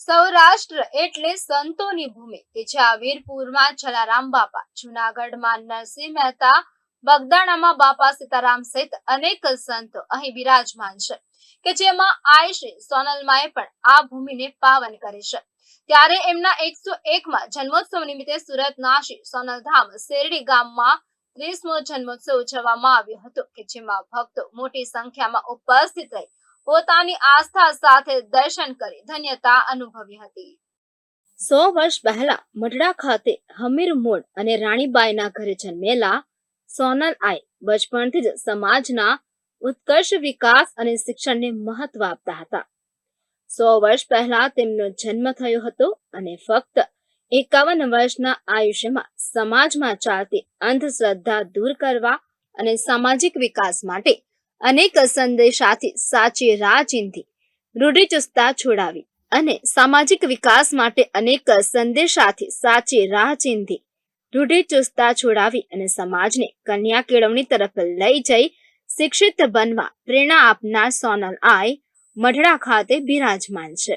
સૌરાષ્ટ્ર એટલે સંતોની ભૂમિ કે જ્યાં વીરપુરમાં જલારામ બાપા, જુનાગઢમાં નરસિંહ મહેતા, બગદાણામાં બાપા સીતારામ સહિત અનેક સંતો અહીં બિરાજમાન છે કે જેમાં આયશ્રી સોનલમાએ પણ આ ભૂમિને પાવન કરી છે. ત્યારે એમના એકસો એકમાં જન્મોત્સવ નિમિત્તે સુરતના શ્રી સોનલધામ શેરડી ગામમાં ત્રીસમો જન્મોત્સવ ઉજવવામાં આવ્યો હતો કે જેમાં ભક્તો મોટી સંખ્યામાં ઉપસ્થિત રહી પોતાની આસ્થા સાથે દર્શન કરી ધન્યતા અનુભવી હતી. સો વર્ષ પહેલા મઢડા ખાતે હમીર મોડ અને રાણીબાઈના ઘરે જન્મેલા સોનલ આઈ બચપણથી જ સમાજના ઉત્કર્ષ વિકાસ અને શિક્ષણને મહત્વ આપતા હતા. સો વર્ષ પહેલા તેમનો જન્મ થયો હતો અને ફક્ત એકાવન વર્ષના આયુષ્યમાં સમાજમાં ચાલતી અંધશ્રદ્ધા દૂર કરવા અને સામાજિક વિકાસ માટે અનેક સંદેશાથી સાચી રાહ ચીંધી રૂઢિચુસ્તતા છોડાવી અને સામાજિક વિકાસ માટે અનેક સંદેશાથી સાચી રાહ ચીંધી રૂઢિચુસ્તતા છોડાવી અને સમાજને કન્યા કેળવણી તરફ લઈ જઈ શિક્ષિત બનવા પ્રેરણા આપનાર સોનલ આય મઢડા ખાતે બિરાજમાન છે.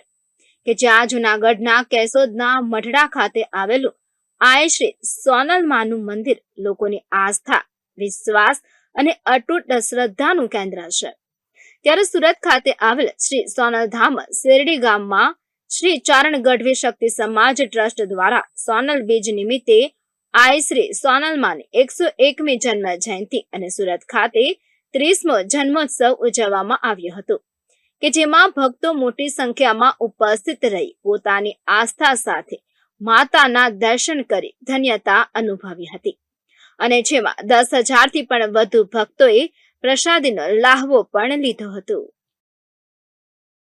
કે જ્યાં જુનાગઢના કેશોદના મઢડા ખાતે આવેલું આય શ્રી સોનલ માનું મંદિર લોકોની આસ્થા, વિશ્વાસ અને અતૂટ શ્રદ્ધાનું કેન્દ્ર છે. ત્યારે સુરત ખાતે આવેલ શ્રી સોનલધામ શેરડી ગામમાં શ્રી ચારણ ગઢવી શક્તિ સમાજ ટ્રસ્ટ દ્વારા સોનલ બીજ નિમિત્તે આય શ્રી સોનલમાની એકસો એકમી જન્મ જયંતિ અને સુરત ખાતે ત્રીસમો જન્મોત્સવ ઉજવવામાં આવ્યો હતો, કે જેમાં ભક્તો મોટી સંખ્યામાં ઉપસ્થિત રહી પોતાની આસ્થા સાથે માતાના દર્શન કરી ધન્યતા અનુભવી હતી. અને જેમાં દસ હજારથી પણ વધુ ભક્તોએ પ્રસાદીનો લાહવો પણ લીધો હતો.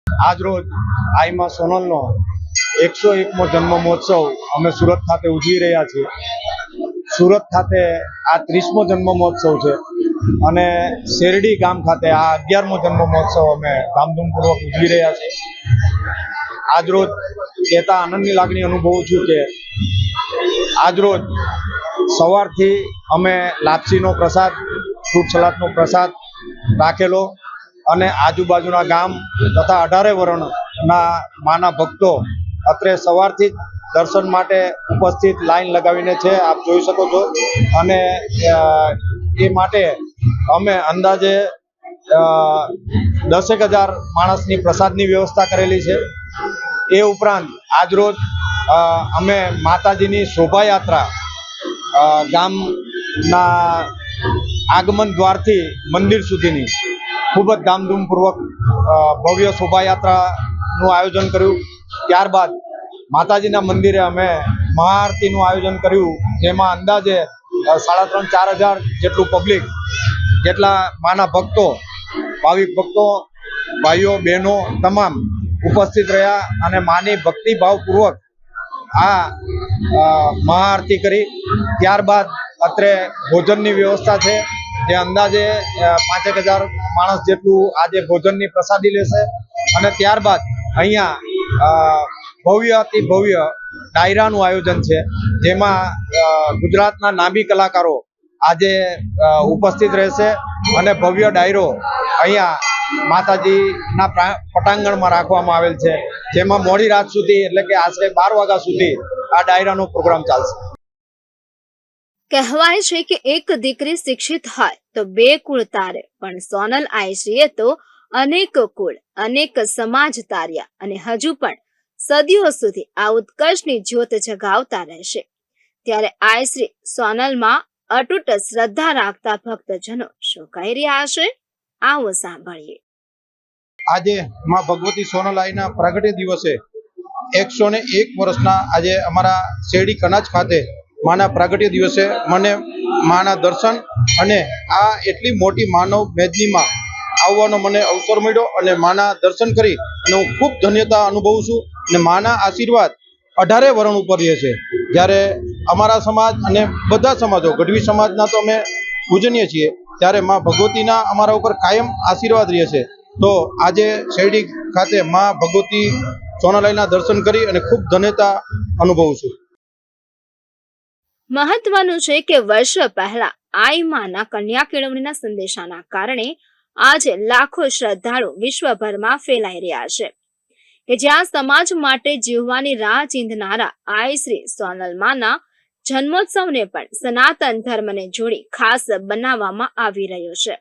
આજ રોજ આઈમાં સોનલનો એકસો એકમો જન્મ મહોત્સવ અમે સુરત ખાતે ઉજવી રહ્યા છીએ. સુરત ખાતે આ ત્રીસમો જન્મ મહોત્સવ છે અને શેરડી ગામ ખાતે આ અગિયારમો જન્મ મહોત્સવ અમે ધામધૂમપૂર્વક ઉજવી રહ્યા છીએ. આજરોજ કહેતા આનંદની લાગણી અનુભવું છું કે આજ રોજ સવારથી અમે લાપસીનો પ્રસાદ, ફ્રૂટ સલાડનો પ્રસાદ રાખેલો અને આજુબાજુના ગામ તથા અઢારે વર્ણના માના ભક્તો અત્રે સવારથી જ દર્શન માટે ઉપસ્થિત લાઈન લગાવીને છે, આપ જોઈ શકો છો. અને એ માટે અમે અંદાજે દસેક હજાર માણસની પ્રસાદની વ્યવસ્થા કરેલી છે. એ ઉપરાંત આજરોજ અમે માતાજીની શોભાયાત્રા ગામના આગમન દ્વારથી મંદિર સુધીની ખૂબ જ ધામધૂમપૂર્વક ભવ્ય શોભાયાત્રાનું આયોજન કર્યું. ત્યારબાદ માતાજીના મંદિરે અમે મહાઆરતીનું આયોજન કર્યું, જેમાં અંદાજે સાડા ત્રણ, ચાર હજાર જેટલું પબ્લિક, જેટલા માના ભક્તો, ભાવિક ભક્તો, ભાઈઓ, બહેનો તમામ ઉપસ્થિત રહ્યા અને માની ભક્તિભાવપૂર્વક આ મહાઆરતી કરી. ત્યારબાદ અત્રે ભોજનની વ્યવસ્થા છે. જે અંદાજે પાંચેક હજાર માણસ જેટલું આજે ભોજનની પ્રસાદી લેશે. અને ત્યારબાદ અહીંયા અ, ભવ્ય ડાયરાનું આયોજન છે. જેમાં ગુજરાતના નામી કલાકારો આજે ઉપસ્થિત રહેશે. અને ભવ્ય ડાયરો અહીંયા માતાજીના પટાંગણમાં રાખવામાં આવેલ છે. જેમાં મોડી રાત સુધી એટલે કે આશરે બાર વાગ્યા સુધી આ ડાયરાનો પ્રોગ્રામ ચાલશે. કહેવાય છે કે એક દીકરી શિક્ષિત હોય તો બે કુળ તારે, પણ સોનલ આયશ્રીએ તો અનેક કુળ, અનેક સમાજ તાર્યા અને હજુ પણ સદીઓ સુધી આ ઉત્કર્ષની જ્યોત જગાવતા રહેશે. ત્યારે આયશ્રી સોનલમાં અટૂટ શ્રદ્ધા રાખતા ભક્તજનો શું કહી રહ્યા છે. આવો સાંભળીએ. આજે માં ભગવતી સોનલાઈના પ્રગટ્ય દિવસે એકસો ને એક વર્ષના આજે અમારા શેરડી કનાજ ખાતે માના પ્રાગટ્ય દિવસે મને માના દર્શન અને આ એટલી મોટી માનવ મેદનીમાં આવવાનો મને અવસર મળ્યો અને માના દર્શન કરી અને હું ખૂબ ધન્યતા અનુભવું છું અને માના આશીર્વાદ અઢારે વરણ ઉપર રહે છે. જ્યારે અમારા સમાજ અને બધા સમાજો, ગઢવી સમાજના તો અમે પૂજનીય છીએ ત્યારે માં ભગવતીના અમારા ઉપર કાયમ આશીર્વાદ રહે છે. તો આજે શેરડી ખાતે માં ભગવતી સોનાલયના દર્શન કરી અને ખૂબ ધન્યતા અનુભવું છું. મહત્વનું છે કે વર્ષ પહેલા આઈમાના કન્યા કેળવણીના સંદેશાના કારણે આજે લાખો શ્રદ્ધાળુ વિશ્વભરમાં ફેલાઈ રહ્યા છે. કે જ્યાં સમાજ માટે જીવવાની રાહ ચીંધનારા આઈ શ્રી સોનલમાના જન્મોત્સવને પણ સનાતન ધર્મને જોડી ખાસ બનાવવામાં આવી રહ્યો છે.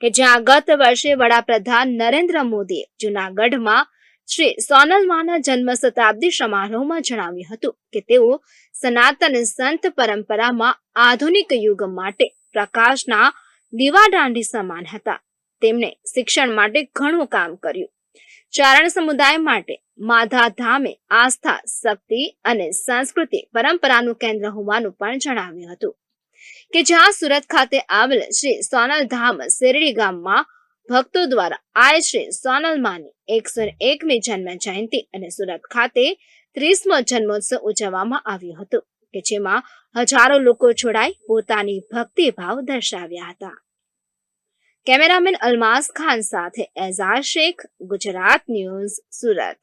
કે જ્યાં ગત વર્ષે વડાપ્રધાન નરેન્દ્ર મોદીએ જૂનાગઢમાં શ્રી સોનલમાના જન્મ શતાબ્દી સમારોહમાં જણાવ્યું હતું કે તેઓ સનાતન સંત પરંપરામાં આધુનિક યુગ માટે પ્રકાશના દીવાદાંડી સમાન હતા. તેમણે શિક્ષણ માટે ઘણું કામ કર્યું. ચારણ સમુદાય માટે માધા ધામે આસ્થા, શક્તિ અને સંસ્કૃતિ પરંપરાનું કેન્દ્ર હોવાનું પણ જણાવ્યું હતું. કે જ્યાં સુરત ખાતે આવેલ શ્રી સોનલ ધામ શેરડી ગામમાં ભક્તો દ્વારા આય શ્રી સોનલમાની એકસો એકમી જન્મ જયંતિ અને સુરત ખાતે ત્રીસમો જન્મોત્સવ ઉજવવામાં આવ્યો હતો, કે જેમાં હજારો લોકો જોડાઈ પોતાની ભક્તિભાવ દર્શાવ્યા હતા. કેમેરામેન અલમાસ ખાન સાથે એઝાર શેખ ગુજરાત ન્યૂઝ સુરત.